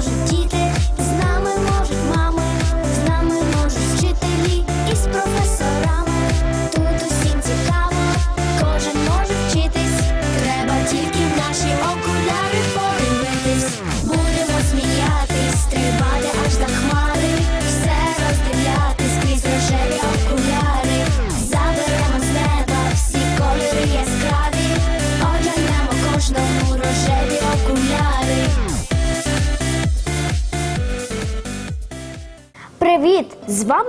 можуть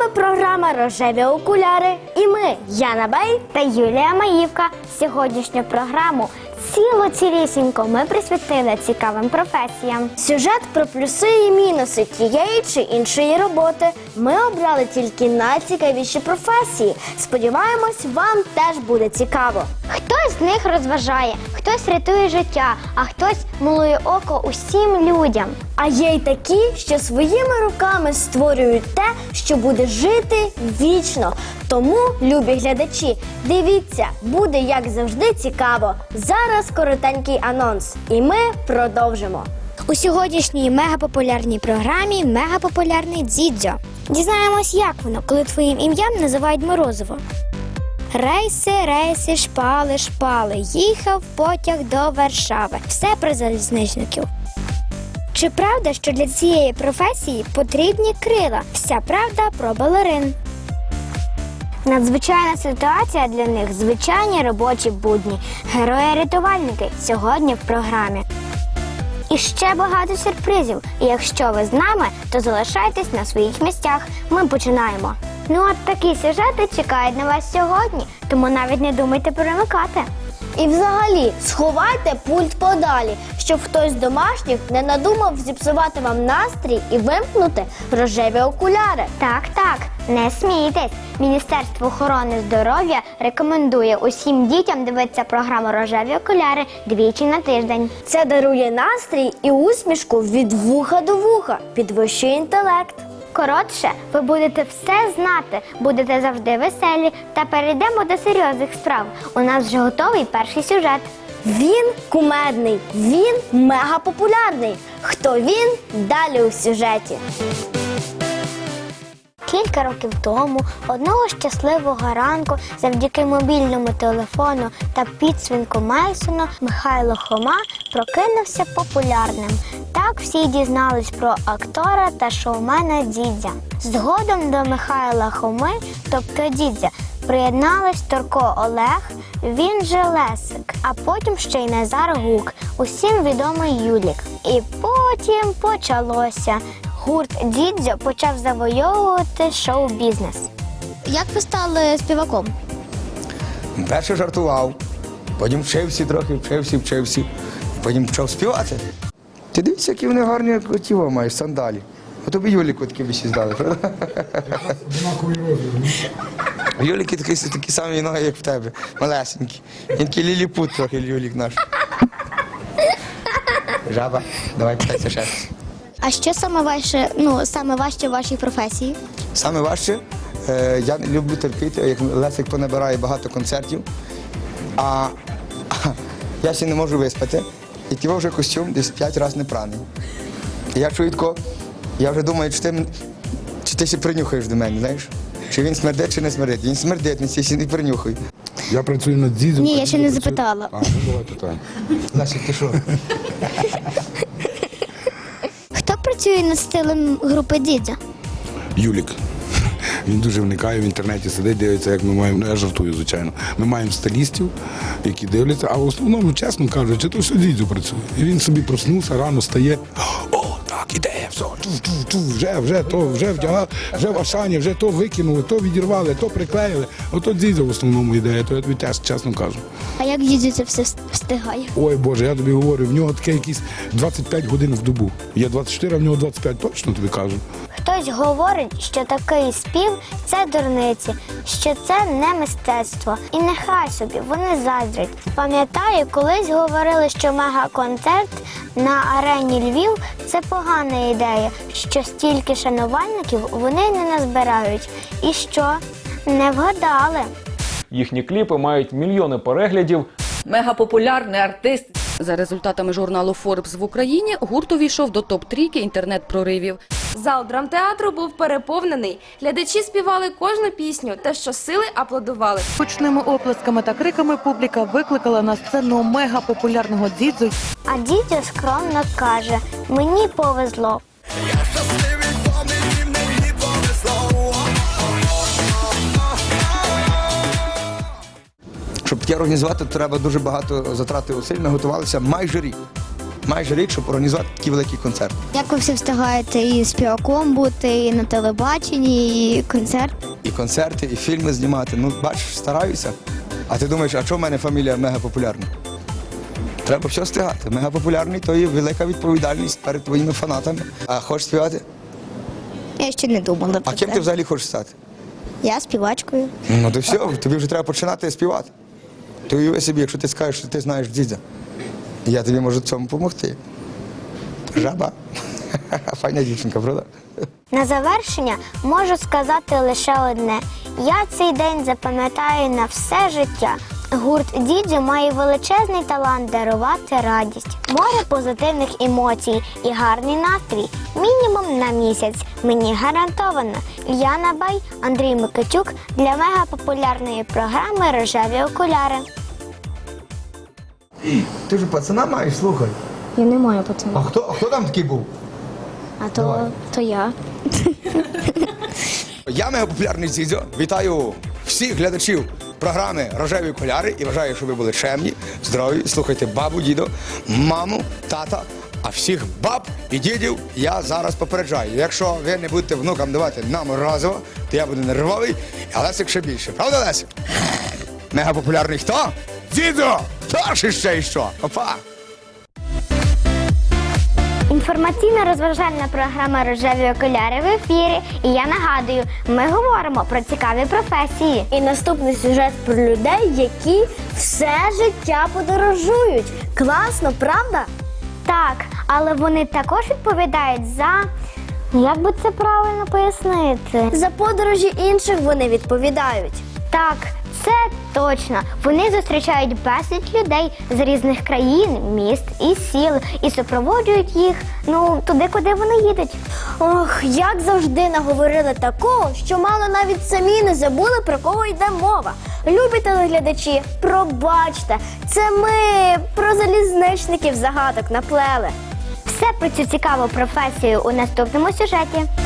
вами програма Рожеві окуляри. І ми, Яна Бей та Юлія Маївка. Сьогоднішню програму ціло цілісінько ми присвятили цікавим професіям. Сюжет про плюси і мінуси тієї чи іншої роботи. Ми обрали тільки найцікавіші професії. Сподіваємось, вам теж буде цікаво. Хтось з них розважає, хтось рятує життя, а хтось милує око усім людям. А є й такі, що своїми руками створюють те, що буде жити вічно. Тому, любі глядачі, дивіться, буде як завжди цікаво. Зараз коротенький анонс, і ми продовжимо. У сьогоднішній мегапопулярній програмі мегапопулярний дзідзьо. Дізнаємось, як воно, коли твоїм ім'ям називають морозиво. Рейси, рейси, шпали, шпали. Їхав потяг до Варшави. Все про залізничників. Чи правда, що для цієї професії потрібні крила? Вся правда про балерин. Надзвичайна ситуація для них звичайні робочі будні. Герої-рятувальники сьогодні в програмі. І ще багато сюрпризів. І якщо ви з нами, то залишайтесь на своїх місцях. Ми починаємо. Ну от такі сюжети чекають на вас сьогодні, тому навіть не думайте перемикати. І взагалі сховайте пульт подалі, щоб хтось з домашніх не надумав зіпсувати вам настрій і вимкнути рожеві окуляри. Так, так, не смійтесь. Міністерство охорони здоров'я рекомендує усім дітям дивитися програму Рожеві окуляри двічі на тиждень. Це дарує настрій і усмішку від вуха до вуха, підвищує інтелект. Коротше, ви будете все знати, будете завжди веселі. Та перейдемо до серйозних справ. У нас вже готовий перший сюжет. Він кумедний, він мегапопулярний. Хто він? Далі у сюжеті. Кілька років тому, одного щасливого ранку, завдяки мобільному телефону та підсвінку Мейсону, Михайло Хома прокинувся популярним. Так всі дізнались про актора та шоумена Дідзя. Згодом до Михайла Хоми, тобто Дідзя, приєднались Торко Олег, він же Лесик, а потім ще й Назар Гук, усім відомий Юлік. І потім почалося. Гурт Дідзьо почав завойовувати шоу-бізнес. Як ви стали співаком? Перше жартував, потім вчився трохи, вчився, вчився, потім почав співати. Ти дивишся, які вони гарні ті во маєш, сандалі. А тобі Юліку такі б здали, правда? Юліки такі, такі самі ноги, як в тебе, малесенькі. Він такий ліліпут трохи Юлік наш. Жаба, давай питайся ще. А що саме важче, ну саме важче в вашій професії? Саме важче, е, я люблю терпіти, як Лесик понабирає багато концертів, а, я ще не можу виспати. І ті вже костюм десь п'ять разів не праний. І я чую я вже думаю, чи ти, чи ти ще принюхаєш до мене, знаєш? Чи він смердить, чи не смердить. Він смердить, не сі не принюхай. Я працюю над дідом. Ні, я ще не запитала. А, ну давай питай. Лесик, ти що? Хто працює над стилем групи дідя. Юлік. Він дуже вникає в інтернеті, сидить, дивиться, як ми маємо. Ну я жартую, звичайно. Ми маємо стилістів, які дивляться, а в основному, чесно кажучи, то все дідю працює. І він собі проснувся, рано стає. О, так, ідея, все, ту, ту, ту, вже, вже то, вже вдягали, вже в Ашані, вже то викинули, то відірвали, то приклеїли. Ото дідя в основному ідея, то я тобі теж чесно кажу. А як Дідзю це все встигає? Ой Боже, я тобі говорю, в нього таке якісь 25 годин в добу. Є 24, а в нього 25, точно тобі кажу. Хтось говорить, що такий спів це дурниці, що це не мистецтво. І нехай собі вони заздрять. Пам'ятаю, колись говорили, що мегаконцерт на арені Львів це погана ідея, що стільки шанувальників вони не назбирають. І що? Не вгадали. Їхні кліпи мають мільйони переглядів. Мегапопулярний артист За результатами журналу Forbes в Україні гурт увійшов до топ-трійки інтернет-проривів. Зал драмтеатру був переповнений. Глядачі співали кожну пісню та щосили аплодували. Гучними оплесками та криками публіка викликала на сцену мега популярного дідзу А дідьо скромно каже: мені повезло. Щоб таке організувати, треба дуже багато затрати усиль. Ми готувалися майже рік. Майже рік, щоб організувати такий великий концерт. Як ви всі встигаєте і співаком бути, і на телебаченні, і концерт? І концерти, і фільми знімати. Ну, бачиш, стараюся. А ти думаєш, а чого в мене фамілія мегапопулярна? Треба все встигати. Мегапопулярний то є велика відповідальність перед твоїми фанатами. А хочеш співати? Я ще не думала А ким це. ти взагалі хочеш стати? Я співачкою. Ну то все, тобі вже треба починати співати. Ти уяви собі, якщо ти скажеш, що ти знаєш дідя, я тобі можу цьому допомогти. Жаба. Файна дівчинка, правда? На завершення можу сказати лише одне: я цей день запам'ятаю на все життя. Гурт Дідзю має величезний талант дарувати радість, море позитивних емоцій і гарний настрій. Мінімум на місяць. Мені гарантовано. Яна Бай, Андрій Микитюк для мегапопулярної програми Рожеві окуляри. Ти ж пацана маєш, слухай. Я не маю пацана. А хто, а хто там такий був? А то, то я. Я мегапопулярний Зізьо. Вітаю всіх глядачів програми Рожеві окуляри і вважаю, що ви були чемні, здорові. Слухайте бабу, дідо, маму, тата. А всіх баб і дідів я зараз попереджаю. Якщо ви не будете внукам давати нам разово, то я буду нервовий, а Лесик ще більше. Правда, Лесик? Мегапопулярний хто? Дідо! Та ж іще і що? Опа! Інформаційно-розважальна програма Рожеві окуляри в ефірі. І я нагадую, ми говоримо про цікаві професії. І наступний сюжет про людей, які все життя подорожують. Класно, правда? Так, але вони також відповідають за. Як би це правильно пояснити? За подорожі інших вони відповідають. Так, це точно. Вони зустрічають безліч людей з різних країн, міст і сіл і супроводжують їх ну туди, куди вони їдуть. Ох, як завжди наговорили такого, що мало навіть самі не забули про кого йде мова. Любі телеглядачі, пробачте, це ми про залізничників загадок наплели. Все про цю цікаву професію у наступному сюжеті.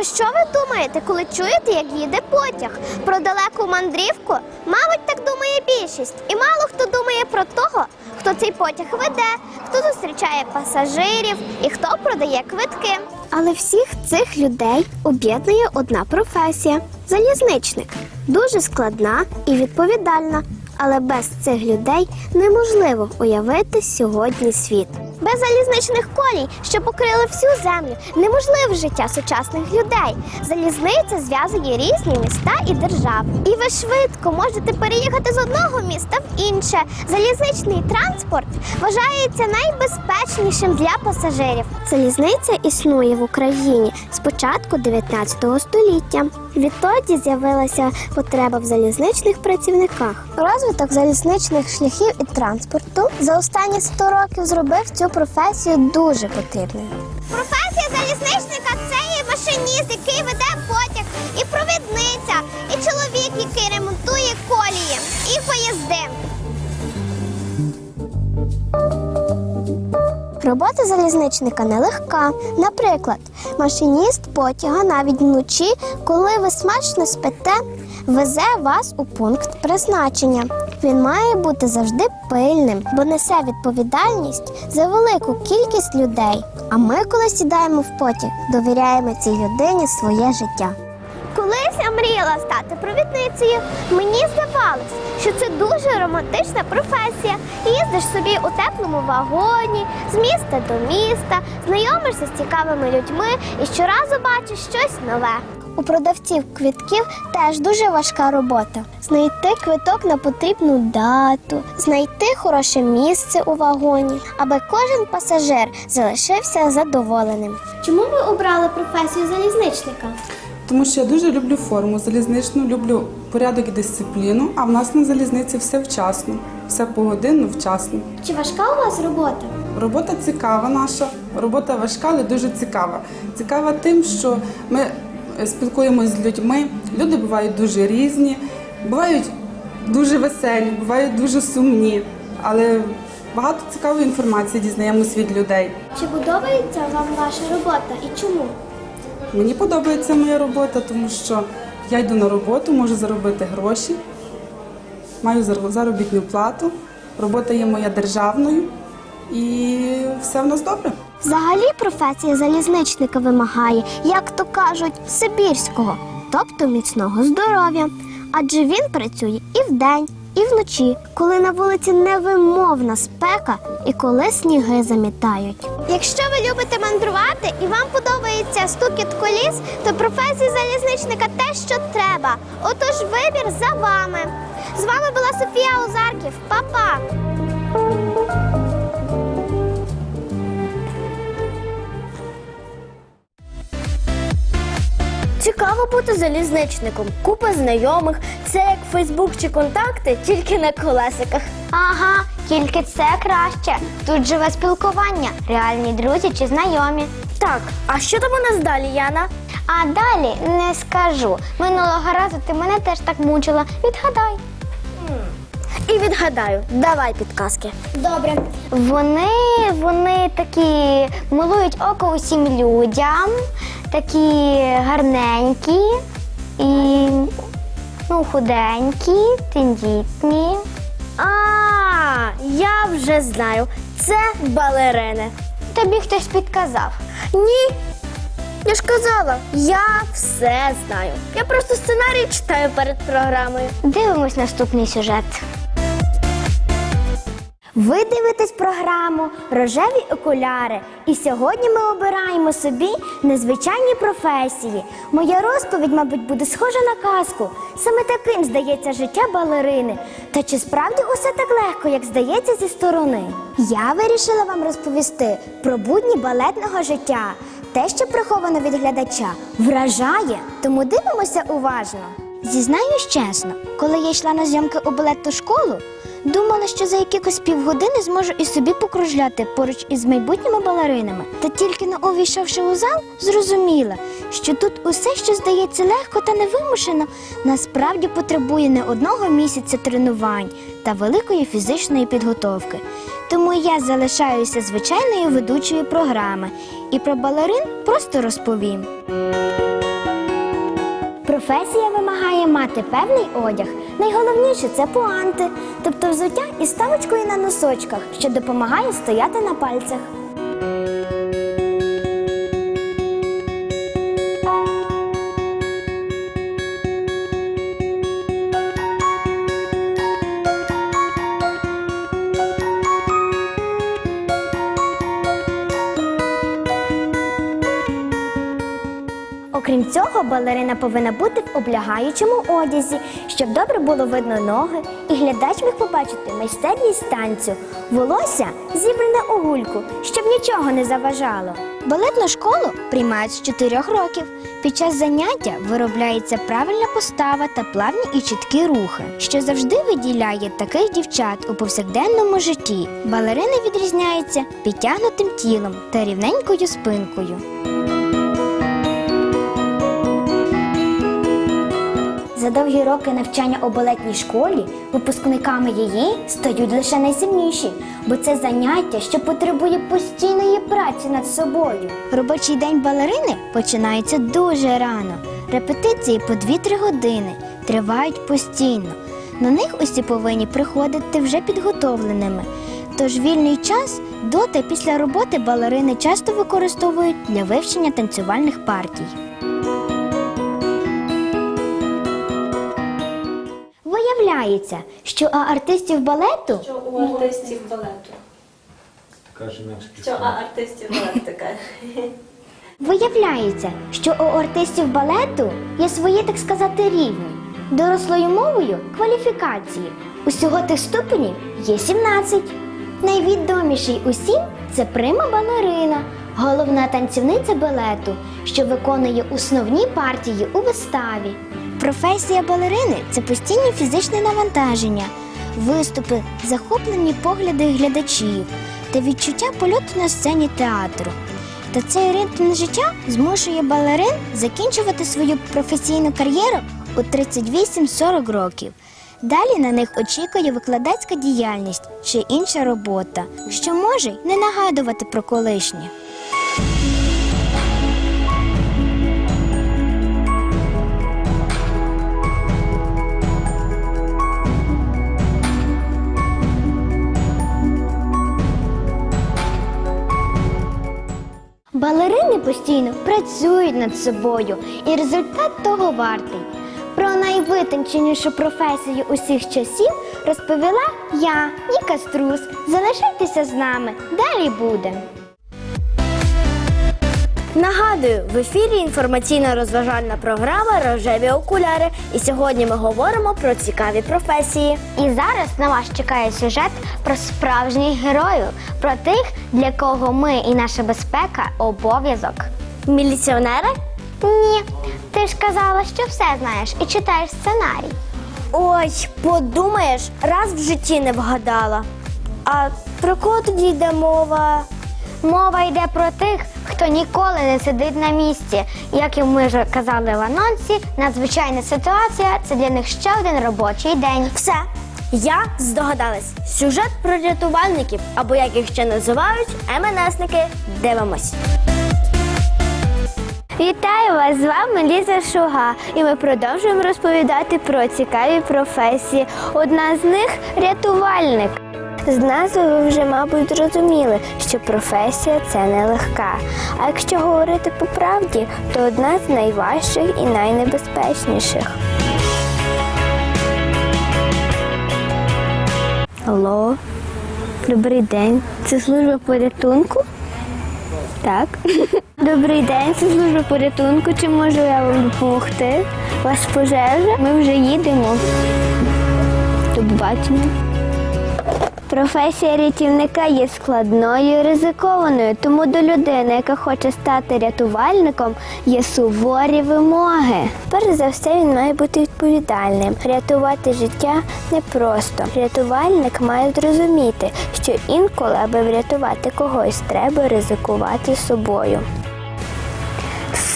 Про що ви думаєте, коли чуєте, як їде потяг? Про далеку мандрівку? Мабуть, так думає більшість. І мало хто думає про того, хто цей потяг веде, хто зустрічає пасажирів і хто продає квитки. Але всіх цих людей об'єднує одна професія залізничник. Дуже складна і відповідальна. Але без цих людей неможливо уявити сьогодні світ. Без залізничних колій, що покрили всю землю, неможливе життя сучасних людей. Залізниця зв'язує різні міста і держави. І ви швидко можете переїхати з одного міста в інше. Залізничний транспорт вважається найбезпечнішим для пасажирів. Залізниця існує в Україні з початку 19 століття. Відтоді з'явилася потреба в залізничних працівниках. Розвиток залізничних шляхів і транспорту за останні 100 років зробив цю професію дуже потрібною. Професія залізничника це і машиніст, який веде потяг, і провідниця, і чоловік, який ремонтує колії, і поїзди. Робота залізничника нелегка. Наприклад, машиніст потяга навіть вночі, коли ви смачно спите, везе вас у пункт призначення. Він має бути завжди пильним, бо несе відповідальність за велику кількість людей. А ми, коли сідаємо в потяг, довіряємо цій людині своє життя. Колись я мріяла стати провідницею. Мені здавалось, що це дуже романтична професія. Їздиш собі у теплому вагоні, з міста до міста, знайомишся з цікавими людьми і щоразу бачиш щось нове. У продавців квитків теж дуже важка робота. Знайти квиток на потрібну дату, знайти хороше місце у вагоні, аби кожен пасажир залишився задоволеним. Чому ви обрали професію залізничника? Тому що я дуже люблю форму залізничну, люблю порядок і дисципліну, а в нас на залізниці все вчасно. все погодинно, вчасно. Чи важка у вас робота? Робота цікава наша, робота важка, але дуже цікава. Цікава тим, що ми е, спілкуємося з людьми. Люди бувають дуже різні, бувають дуже веселі, бувають дуже сумні, але багато цікавої інформації дізнаємось від людей. Чи подобається вам ваша робота і чому? Мені подобається моя робота, тому що я йду на роботу, можу заробити гроші, маю зар- заробітну плату, робота є моя державною і все в нас добре. Взагалі професія залізничника вимагає, як то кажуть, сибірського, тобто міцного здоров'я. Адже він працює і вдень, і вночі, коли на вулиці невимовна спека і коли сніги замітають. Якщо ви любите мандрувати і вам подобається стукіт коліс, то професія залізничника те, що треба. Отож, вибір за вами. З вами була Софія Озарків. Па-па! Цікаво бути залізничником. Купа знайомих. Це як Фейсбук чи контакти, тільки на колесиках. Ага, тільки це краще. Тут живе спілкування, реальні друзі чи знайомі. Так, а що там у нас далі, Яна? А далі не скажу. Минулого разу ти мене теж так мучила. Відгадай. І відгадаю, давай підказки. Добре. Вони, вони такі милують око усім людям, такі гарненькі і ну, худенькі, тендітні. А, я вже знаю. Це балерини. Тобі хтось підказав. Ні. Я ж казала, я все знаю. Я просто сценарій читаю перед програмою. Дивимось наступний сюжет. Ви дивитесь програму Рожеві окуляри. І сьогодні ми обираємо собі незвичайні професії. Моя розповідь, мабуть, буде схожа на казку. Саме таким здається життя балерини. Та чи справді усе так легко, як здається зі сторони? Я вирішила вам розповісти про будні балетного життя. Те, що приховано від глядача, вражає, тому дивимося уважно. Зізнаюсь чесно, коли я йшла на зйомки у балетну школу, думала, що за якихось півгодини зможу і собі покружляти поруч із майбутніми балеринами. Та тільки не увійшовши у зал, зрозуміла, що тут усе, що здається легко та невимушено, насправді потребує не одного місяця тренувань та великої фізичної підготовки. Тому я залишаюся звичайною ведучою програми і про балерин просто розповім. Професія вимагає мати певний одяг. Найголовніше це пуанти, тобто взуття із ставочкою на носочках, що допомагає стояти на пальцях. Окрім цього, балерина повинна бути в облягаючому одязі, щоб добре було видно ноги, і глядач міг побачити майстерність танцю, волосся зібране у гульку, щоб нічого не заважало. Балетну школу приймають з 4 років. Під час заняття виробляється правильна постава та плавні і чіткі рухи, що завжди виділяє таких дівчат у повсякденному житті. Балерини відрізняються підтягнутим тілом та рівненькою спинкою. Довгі роки навчання у балетній школі випускниками її стають лише найсильніші, бо це заняття, що потребує постійної праці над собою. Робочий день балерини починається дуже рано. Репетиції по 2-3 години тривають постійно. На них усі повинні приходити вже підготовленими. Тож вільний час до та після роботи балерини часто використовують для вивчення танцювальних партій. Виявляється, що у артистів балету У артистів балету. Що а артистів балету така. виявляється, що у артистів балету є свої, так сказати, рівні. Дорослою мовою кваліфікації. Усього тих ступенів є 17. Найвідоміший усім це прима балерина, головна танцівниця балету, що виконує основні партії у виставі. Професія балерини це постійне фізичне навантаження. виступи, захоплені погляди глядачів та відчуття польоту на сцені театру. Та цей ритм життя змушує балерин закінчувати свою професійну кар'єру у 38-40 років. Далі на них очікує викладацька діяльність чи інша робота, що може не нагадувати про колишнє. Балерини постійно працюють над собою, і результат того вартий. Про найвитонченішу професію усіх часів розповіла я, Ніка Струс. Залишайтеся з нами, далі буде. Нагадую, в ефірі інформаційно-розважальна програма Рожеві окуляри. І сьогодні ми говоримо про цікаві професії. І зараз на вас чекає сюжет про справжніх героїв, про тих, для кого ми і наша безпека обов'язок. Міліціонери? Ні. Ти ж казала, що все знаєш і читаєш сценарій. Ой, подумаєш, раз в житті не вгадала. А про кого тоді йде мова? Мова йде про тих, хто ніколи не сидить на місці. Як і ми вже казали в анонсі, надзвичайна ситуація це для них ще один робочий день. Все. Я здогадалась. Сюжет про рятувальників, або як їх ще називають, МНСники. Дивимось. Вітаю вас! З вами Ліза Шуга, і ми продовжуємо розповідати про цікаві професії. Одна з них рятувальник. З назви ви вже, мабуть, зрозуміли, що професія це нелегка. А якщо говорити по правді, то одна з найважчих і найнебезпечніших. Алло, добрий день. Це служба порятунку? Так. Добрий день, це служба порятунку. Чи можу я вам допомогти? У вас пожежа? Ми вже їдемо. До побачення. Професія рятівника є складною і ризикованою, тому до людини, яка хоче стати рятувальником, є суворі вимоги. Перш за все, він має бути відповідальним. Рятувати життя непросто. Рятувальник має зрозуміти, що інколи, аби врятувати когось, треба ризикувати собою.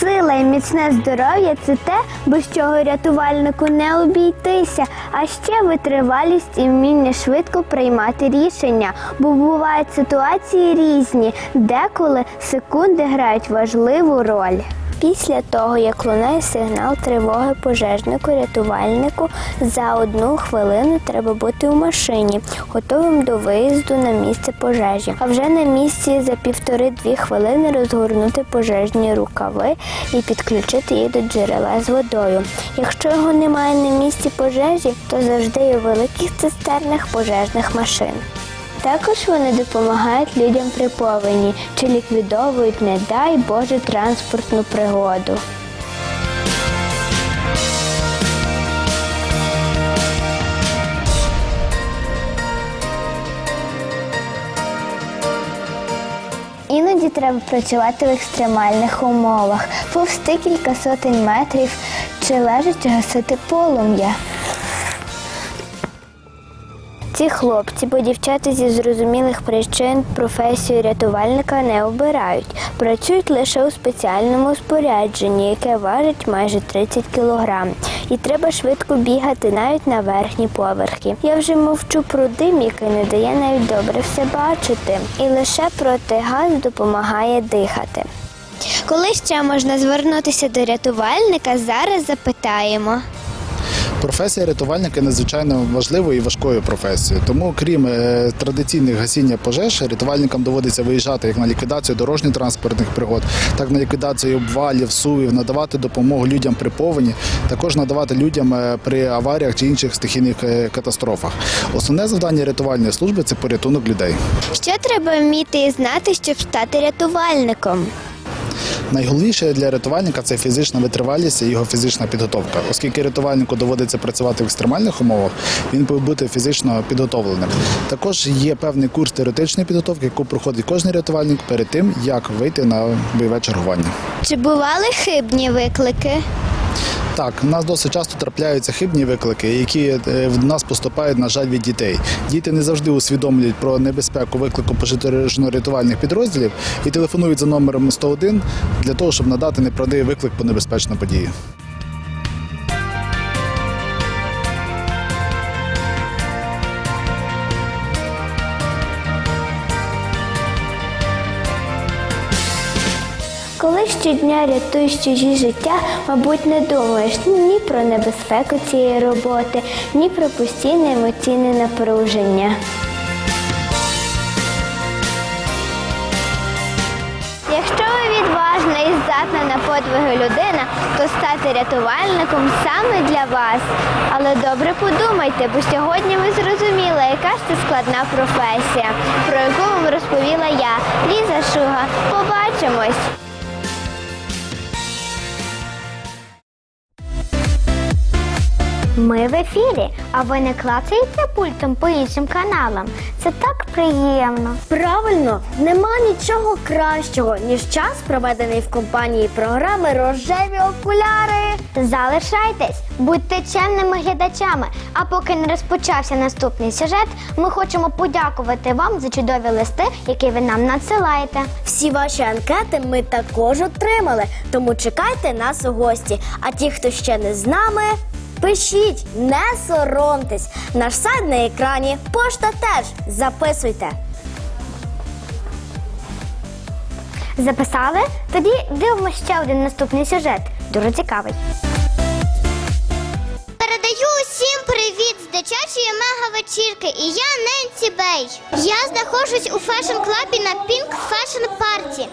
Сила і міцне здоров'я це те, без чого рятувальнику не обійтися, а ще витривалість і вміння швидко приймати рішення, бо бувають ситуації різні, деколи секунди грають важливу роль. Після того, як лунає сигнал тривоги пожежнику, рятувальнику, за одну хвилину треба бути у машині, готовим до виїзду на місце пожежі. А вже на місці за півтори-дві хвилини розгорнути пожежні рукави і підключити їх до джерела з водою. Якщо його немає на місці пожежі, то завжди у великих цистернах пожежних машин. Також вони допомагають людям при повені чи ліквідовують, не дай Боже, транспортну пригоду. Іноді треба працювати в екстремальних умовах, повсти кілька сотень метрів чи лежачи гасити полум'я. Ці хлопці, бо дівчата зі зрозумілих причин професію рятувальника не обирають. Працюють лише у спеціальному спорядженні, яке важить майже 30 кілограм. І треба швидко бігати навіть на верхні поверхи. Я вже мовчу про дим, який не дає навіть добре все бачити. І лише протигаз допомагає дихати. Коли ще можна звернутися до рятувальника, зараз запитаємо. Професія рятувальника надзвичайно важливою і важкою професією. Тому, крім е, традиційних гасіння пожеж, рятувальникам доводиться виїжджати як на ліквідацію дорожньо-транспортних пригод, так на ліквідацію обвалів, сувів, надавати допомогу людям при повені, також надавати людям е, при аваріях чи інших стихійних е, катастрофах. Основне завдання рятувальної служби це порятунок людей. Що треба вміти і знати, щоб стати рятувальником? Найголовніше для рятувальника це фізична витривалість і його фізична підготовка. Оскільки рятувальнику доводиться працювати в екстремальних умовах, він повинен бути фізично підготовленим. Також є певний курс теоретичної підготовки, яку проходить кожен рятувальник перед тим, як вийти на бойове чергування. Чи бували хибні виклики? Так, у нас досить часто трапляються хибні виклики, які е, в нас поступають, на жаль, від дітей. Діти не завжди усвідомлюють про небезпеку виклику пожежно-рятувальних підрозділів і телефонують за номером 101 для того, щоб надати неправдивий виклик по небезпечній події. Щодня рятуєш чужі життя, мабуть, не думаєш ні про небезпеку цієї роботи, ні про постійне емоційне напруження. Якщо ви відважна і здатна на подвиги людина, то стати рятувальником саме для вас. Але добре подумайте, бо сьогодні ви зрозуміли, яка ж це складна професія, про яку вам розповіла я, Ліза Шуга. Побачимось! Ми в ефірі, а ви не клацаєте пультом по іншим каналам. Це так приємно. Правильно, нема нічого кращого, ніж час, проведений в компанії програми Рожеві окуляри. Залишайтесь, будьте чемними глядачами. А поки не розпочався наступний сюжет, ми хочемо подякувати вам за чудові листи, які ви нам надсилаєте. Всі ваші анкети ми також отримали, тому чекайте нас у гості. А ті, хто ще не з нами. Пишіть, не соромтесь. Наш сайт на екрані, пошта теж. Записуйте. Записали? Тоді дивимося ще один наступний сюжет. Дуже цікавий. Передаю усім привіт з дитячої мега-вечірки. І я Ненсі Бей. Я знаходжусь у фешн-клабі на Pink Fashion Party.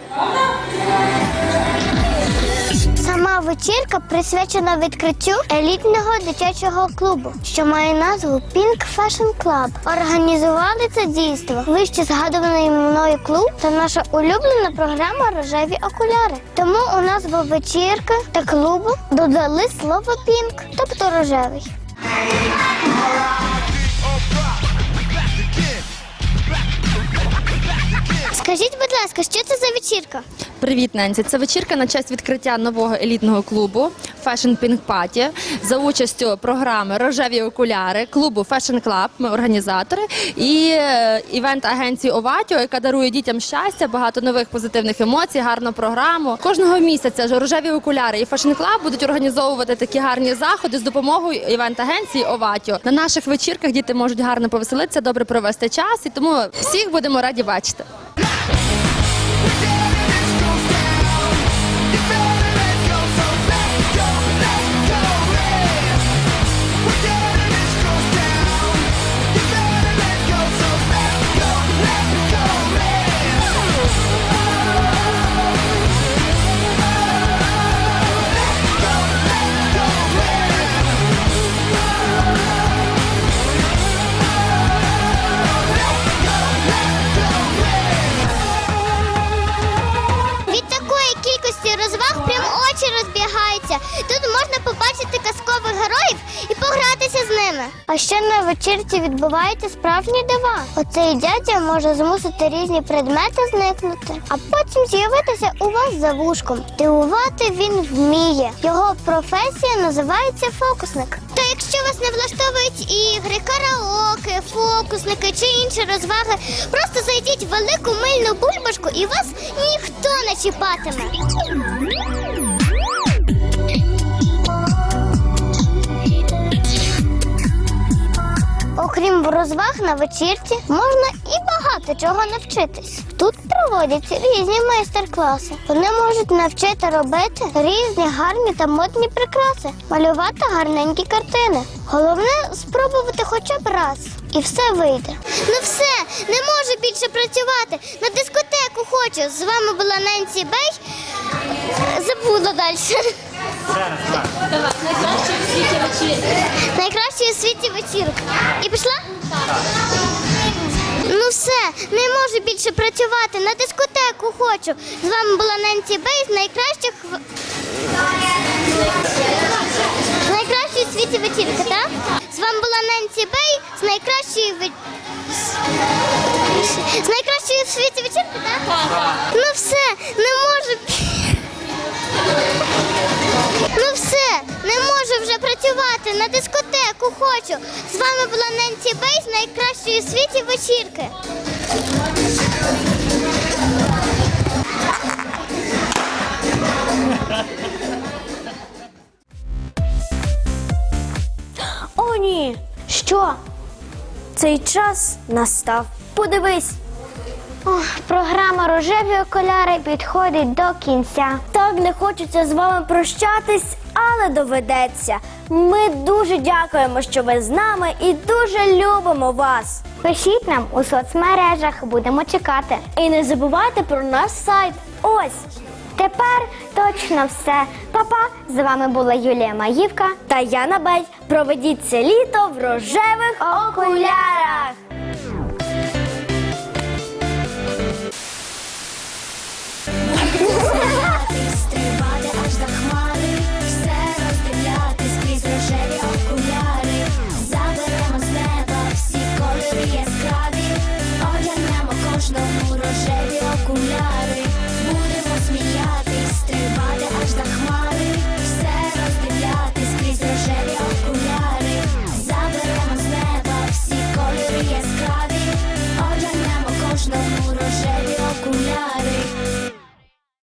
Вечірка присвячена відкриттю елітного дитячого клубу, що має назву Pink Fashion Club. Організували це дійство вище згадуваний мною клуб та наша улюблена програма Рожеві окуляри. Тому у назву вечірки та клубу додали слово пінк, тобто рожевий. Скажіть, будь ласка, що це за вечірка? Привіт, Ненсі. Це вечірка на честь відкриття нового елітного клубу Fashion Pink Party за участю програми Рожеві окуляри, клубу Fashion Club, Ми організатори і е, івент-агенції Оватіо, яка дарує дітям щастя, багато нових позитивних емоцій, гарну програму. Кожного місяця ж рожеві окуляри і Fashion Club будуть організовувати такі гарні заходи з допомогою івент-агенції Оватіо. На наших вечірках діти можуть гарно повеселитися, добре провести час, і тому всіх будемо раді бачити. Вечірці відбуваються справжні дива. Оцей дядя може змусити різні предмети зникнути, а потім з'явитися у вас за вушком. Дивувати він вміє. Його професія називається фокусник. То якщо вас не влаштовують ігри, караоке, фокусники чи інші розваги, просто зайдіть в велику мильну бульбашку і вас ніхто не чіпатиме. Розваг на вечірці, можна і багато чого навчитись. Тут проводяться різні майстер-класи. Вони можуть навчити робити різні гарні та модні прикраси, малювати гарненькі картини. Головне спробувати хоча б раз. І все вийде. Ну все, не можу більше працювати. На дискотеку хочу. З вами була Ненсі Бей. Забула далі. Найкраща у світі вечірка. І пішла? Ну все, не можу більше працювати. На дискотеку хочу. З вами була Ненсі Бей з найкращих в- з у світі вечірки, так? З вами була Ненсі Бей з найкращої ве- з найкращої у світі вечірки, так? Ну все, не можу. Ну все, не можу хочу, на дискотеку хочу. З вами була Ненсі Бей з найкращої у світі вечірки. О, ні! Що? Цей час настав. Подивись. Ох, програма рожеві окуляри підходить до кінця. Так не хочеться з вами прощатись, але доведеться. Ми дуже дякуємо, що ви з нами і дуже любимо вас. Пишіть нам у соцмережах, будемо чекати. І не забувайте про наш сайт. Ось. Тепер точно все. Папа, з вами була Юлія Маївка та Яна Бей. Проведіть це літо в рожевих окулярах.